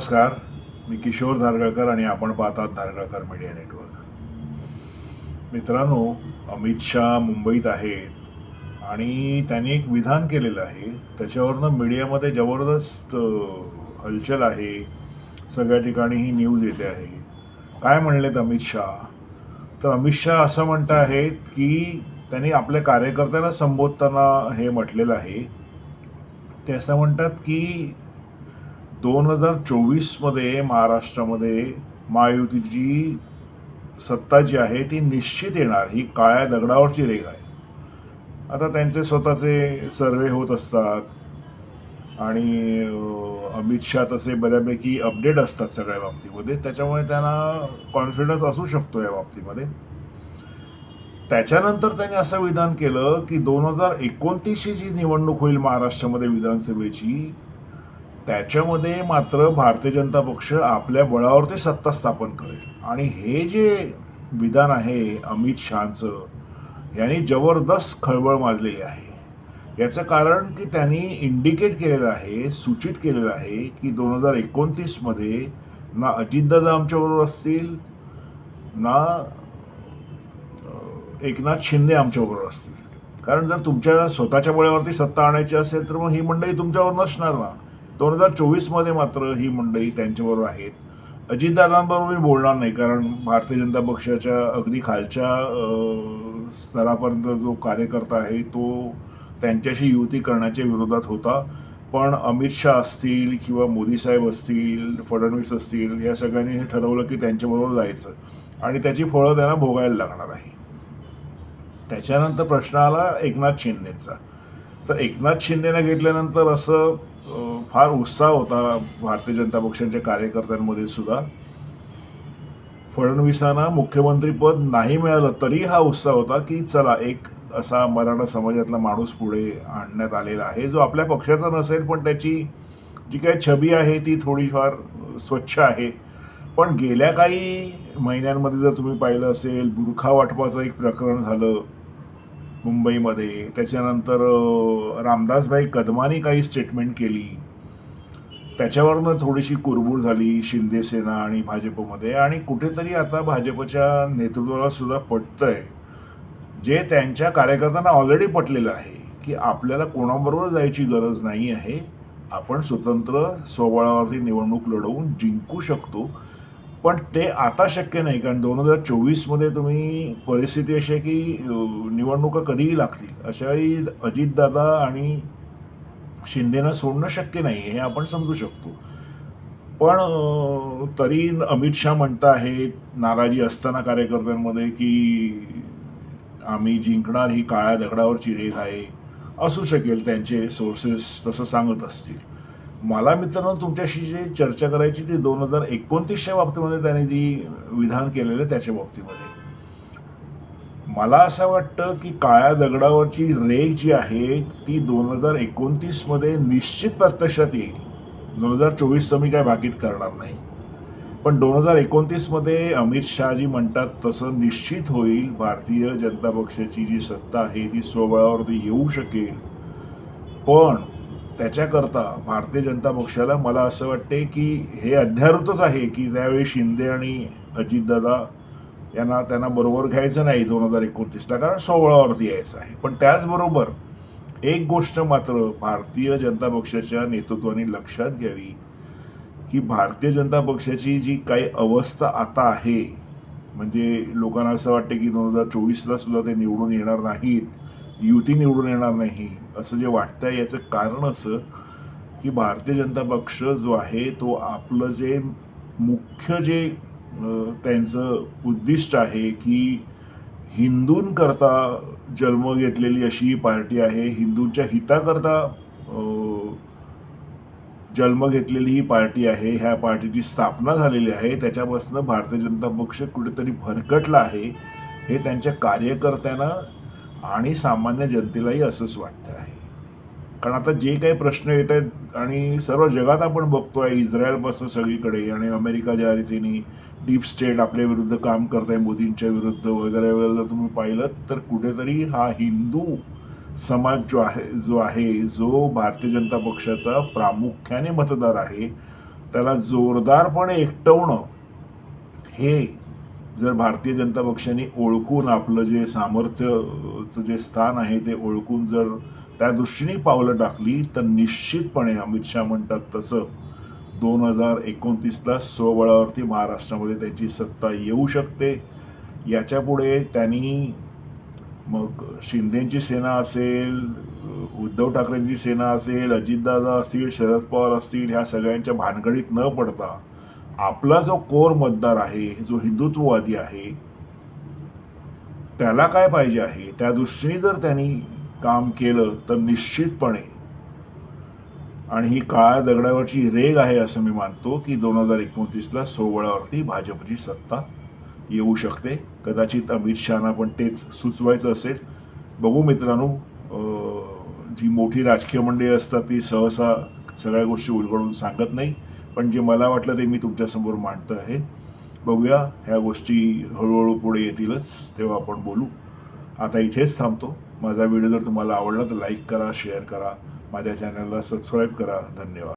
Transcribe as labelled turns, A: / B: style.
A: नमस्कार. मी किशोर धारगळकर आणि आपण पाहतात धारगळकर मीडिया नेटवर्क. मित्रांनो अमित शहा मुंबईत आहेत आणि त्यांनी एक विधान केलेलं आहे. त्याच्यावरनं मीडियामध्ये जबरदस्त हलचल आहे. सगळ्या ठिकाणी ही न्यूज येते आहे. काय म्हणलेत अमित शहा? तर अमित शहा असं म्हणत आहेत की त्यांनी आपल्या कार्यकर्त्यांना संबोधताना हे म्हटलेलं आहे. ते असं म्हणतात की दोन हजार चोवीसमध्ये महाराष्ट्रामध्ये महायुतीची सत्ता जी आहे ती निश्चित येणार. ही काळ्या दगडावरची रेघ आहे. आता त्यांचे स्वतःचे सर्वे होत असतात आणि अमित शहा तसे बऱ्यापैकी अपडेट असतात सगळ्या बाबतीमध्ये. त्याच्यामुळे त्यांना कॉन्फिडन्स असू शकतो या बाबतीमध्ये. त्याच्यानंतर त्यांनी असं विधान केलं की दोन हजार एकोणतीसची जी निवडणूक होईल महाराष्ट्रामध्ये विधानसभेची त्याच्यामध्ये मात्र भारतीय जनता पक्ष आपल्या बळावरती सत्ता स्थापन करेल. आणि हे जे विधान आहे अमित शहाचं यांनी जबरदस्त खळबळ माजलेली आहे. याचं कारण की त्यांनी इंडिकेट केलेलं आहे सूचित केलेलं आहे की दोन हजार एकोणतीसमध्ये ना अजितदादा आमच्याबरोबर असतील ना एकनाथ शिंदे आमच्याबरोबर असतील. कारण जर तुमच्या स्वतःच्या बळावरती सत्ता आणायची असेल तर मग ही मंडळी तुमच्यावर नसणार ना. दोन हजार चोवीसमध्ये मात्र ही मंडळी त्यांच्याबरोबर आहेत. अजितदादांबरोबर मी बोलणार नाही कारण भारतीय जनता पक्षाच्या अगदी खालच्या स्तरापर्यंत जो कार्यकर्ता आहे तो त्यांच्याशी युती करण्याच्या विरोधात होता. पण अमित शाह असतील किंवा मोदी साहेब असतील फडणवीस असतील या सगळ्यांनी हे ठरवलं की त्यांच्याबरोबर जायचं आणि त्याची फळं त्यांना भोगायला लागणार आहे. त्याच्यानंतर प्रश्न आला एकनाथ शिंदेचा. तर एकनाथ शिंदेनं घेतल्यानंतर असं फार उत्साह होता भारतीय जनता पक्षाच्या कार्यकर्त्यांमध्ये सुद्धा. फडणवीसांना मुख्यमंत्रीपद नाही मिळालं तरी हा उत्साह होता की चला एक असा मराठा समाजातला माणूस पुढे आणण्यात आलेला आहे जो आपल्या पक्षाचा नसेल पण त्याची जी काही छबी आहे ती थोडीफार स्वच्छ आहे. पण गेल्या काही महिन्यांमध्ये जर तुम्ही पाहिलं असेल बुरखा वाटपाचं एक प्रकरण झालं मुंबईमध्ये. त्याच्यानंतर रामदासभाई कदमानी काही स्टेटमेंट केली. त्याच्यावरनं थोडीशी कुरबूर झाली शिंदेसेना आणि भाजपमध्ये. आणि कुठेतरी आता भाजपच्या नेतृत्वाला सुद्धा पटतंय. जे त्यांच्या कार्यकर्त्यांना ऑलरेडी पटलेलं आहे की आपल्याला कोणाबरोबर जायची गरज नाही आहे आपण स्वतंत्र स्वबळावरती निवडणूक लढवून जिंकू शकतो. पण ते आता शक्य नाही कारण दोन हजार चोवीसमध्ये तुम्ही परिस्थिती अशी आहे की निवडणुका कधीही लागतील. अशावेळी अजितदादा आणि शिंदेना सोडणं शक्य नाही हे आपण समजू शकतो. पण तरी अमित शहा म्हणता आहेत नाराजी असताना कार्यकर्त्यांमध्ये की आम्ही जिंकणार ही काळ्या दगडावरची रेख आहे. असू शकेल त्यांचे सोर्सेस तसं सांगत असतील. मला मित्रांनो तुमच्याशी जे चर्चा करायची ती दोन हजार एकोणतीसच्या बाबतीमध्ये त्याने जी विधान केलेलं आहे त्याच्या बाबतीमध्ये. मला असं वाटतं की काळ्या दगडावरची रेख जी आहे ती दोन हजार एकोणतीसमध्ये निश्चित प्रत्यक्षात येईल. दोन हजार चोवीसचं मी काय भाकीत करणार नाही. पण दोन हजार एकोणतीसमध्ये अमित शहाजी म्हणतात तसं निश्चित होईल. भारतीय जनता पक्षाची जी सत्ता आहे ती स्वबळावरती येऊ शकेल. पण त्याच्याकरता भारतीय जनता पक्षाला मला असं वाटते की हे अध्यारूतच आहे की त्यावेळी शिंदे आणि अजितदादा यांना त्यांना बरोबर घ्यायचं नाही दोन हजार एकोणतीसला कारण सोहळावरती यायचं आहे. पण त्याचबरोबर एक गोष्ट मात्र भारतीय जनता पक्षाच्या नेतृत्वाने लक्षात घ्यावी की भारतीय जनता पक्षाची जी काही अवस्था आता आहे म्हणजे लोकांना असं वाटतं की दोन हजार चोवीसला सुद्धा ते निवडून येणार नाहीत युती निवडून येणार नाही असं जे वाटतं आहे याचं कारण असं की भारतीय जनता पक्ष जो आहे तो आपलं जे मुख्य जे त्यांचं उद्दिष्ट आहे की हिंदूंकरता जन्म घेतलेली अशी ही पार्टी आहे हिंदूंच्या हिताकरता जन्म घेतलेली ही पार्टी आहे ह्या पार्टीची स्थापना झालेली आहे त्याच्यापासून भारतीय जनता पक्ष कुठेतरी भरकटला आहे हे त्यांच्या कार्यकर्त्यांना आणि सामान्य जनतेलाही असंच वाटतं आहे. कारण आता जे काही प्रश्न येत आहेत आणि सर्व जगात आपण बघतो आहे इस्रायलपासून सगळीकडे आणि अमेरिका ज्या रीतीने डीप स्टेट आपल्या विरुद्ध काम करत आहे मोदींच्या विरुद्ध वगैरे वगैरे जर तुम्ही पाहिलं तर कुठेतरी हा हिंदू समाज जो आहे जो आहे जो भारतीय जनता पक्षाचा प्रामुख्याने मतदार आहे त्याला जोरदारपणे एकटवणं हे जर भारतीय जनता पक्षाने ओळखून आपलं जे सामर्थ्यचं जे स्थान आहे ते ओळखून जर त्या दृष्टीने पावलं टाकली तर निश्चितपणे अमित शहा म्हणतात तसं. दोन हजार एकोणतीसला स्वबळावरती महाराष्ट्रामध्ये त्याची सत्ता येऊ शकते. याच्यापुढे त्यांनी मग शिंदेची सेना असेल उद्धव ठाकरेंची सेना असेल अजितदादा असतील शरद पवार असतील ह्या सगळ्यांच्या भानगडीत न पडता आपला जो कोर मतदार आहे जो हिंदुत्ववादी आहे त्याला काय पाहिजे आहे? त्या दृष्टीने जर त्यांनी काम केलं तर निश्चितपणे आणि ही काळ्या दगडावरची रेग आहे असं मी मानतो की दोन हजार एकोणतीसला सोहळ्यावरती भाजपची सत्ता येऊ शकते. कदाचित अमित शहाना पण तेच सुचवायचं असेल. बघू मित्रांनो जी मोठी राजकीय मंडळी असतात ती सहसा सगळ्या गोष्टी उलगडून सांगत नाही. पण जे मला वाटलं ते मी तुमच्यासमोर मांडतो आहे. बघूया ह्या गोष्टी हळूहळू पुढे येतीलच तेव्हा आपण बोलू. आता इथेच थांबतो. माझा व्हिडिओ जर तुम्हाला आवडला तर लाईक करा शेअर करा. माझ्या चॅनलला सबस्क्राईब करा. धन्यवाद.